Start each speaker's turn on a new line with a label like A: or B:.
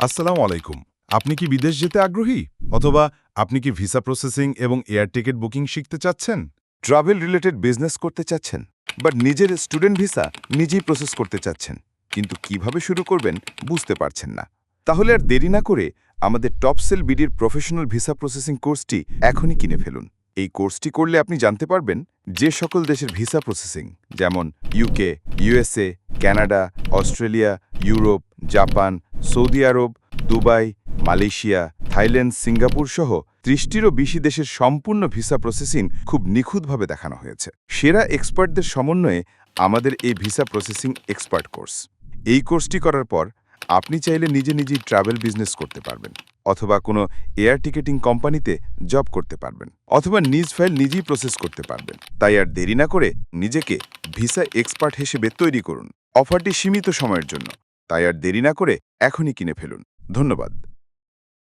A: আসসালামু আলাইকুম। আপনি কি বিদেশ যেতে আগ্রহী? অথবা আপনি কি ভিসা প্রসেসিং এবং এয়ার টিকিট বুকিং শিখতে চাচ্ছেন?
B: ট্রাভেল রিলেটেড বিজনেস করতে চাচ্ছেন, বাট নিজের স্টুডেন্ট ভিসা নিজেই প্রসেস করতে চাচ্ছেন, কিন্তু কীভাবে শুরু করবেন বুঝতে পারছেন না। তাহলে আর দেরি না করে আমাদের টপসেল বিডির প্রফেশনাল ভিসা প্রসেসিং কোর্সটি এখনই কিনে ফেলুন। এই কোর্সটি করলে আপনি জানতে পারবেন যে সকল দেশের ভিসা প্রসেসিং, যেমন UK USA Canada Australia Europe Japan, Saudi Arabia, Dubai, Malaysia, Thailand, Singapore সহ ত্রিশটিরও বেশি দেশের সম্পূর্ণ ভিসা প্রসেসিং খুব নিখুঁতভাবে দেখানো হয়েছে। সেরা এক্সপার্টদের সমন্বয়ে আমাদের এই ভিসা প্রসেসিং এক্সপার্ট কোর্স। এই কোর্সটি করার পর আপনি চাইলে নিজে নিজেই ট্রাভেল বিজনেস করতে পারবেন অথবা কোনো এয়ার টিকেটিং কোম্পানিতে জব করতে পারবেন অথবা নিজ ফাইল নিজেই প্রসেস করতে পারবেন। তাই আর দেরি না করে নিজেকে ভিসা এক্সপার্ট হিসেবে তৈরি করুন। অফারটি সীমিত সময়ের জন্য। তাই আর দেরি না করে এখনই কিনে ফেলুন। ধন্যবাদ।